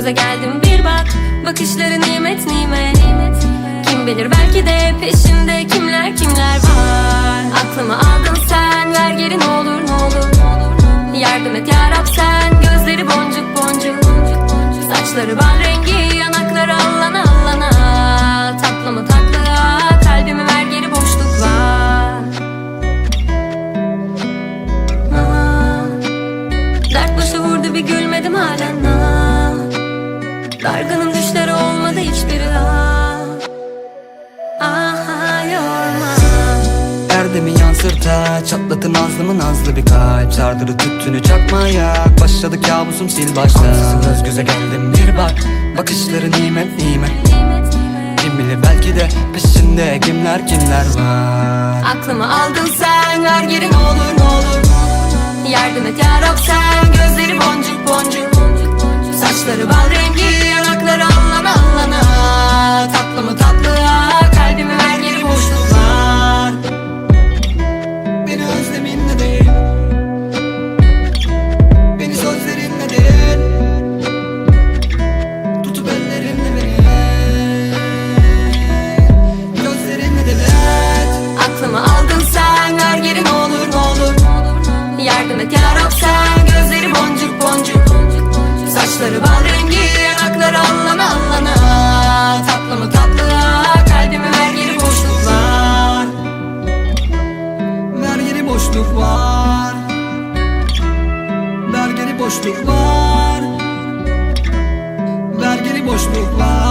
göze geldim. Bir bak Bakışları nimet nimet. Kim bilir belki de peşinde kimler kimler var. Aklımı aldın sen ver geri ne olur ne olur Yardım et yarab sen. Gözleri boncuk boncuk. Saçları bal rengi yanakları allana allana. Tatlı mı tatlı kalbimi ver geri boşluk var Aa, Dert başı vurdu bir gülmedim halen Dargının düşleri olmadı hiçbiri ah Aha yorma Erdemi yansırta Çatlatın nazlımı nazlı bir kalp. Sardırı tüttünü çakmaya Başladı kabusum sil başta Ansızın göz göze geldim bir bak. Bakışları nimet nimet Nimet. Nimet Kim bilir belki de peşinde kimler kimler var. Aklımı aldın sen ver geri ne olur ne olur. Yardım et yarab sen gözleri boncuk boncuk boşluk var Vergili boşluk var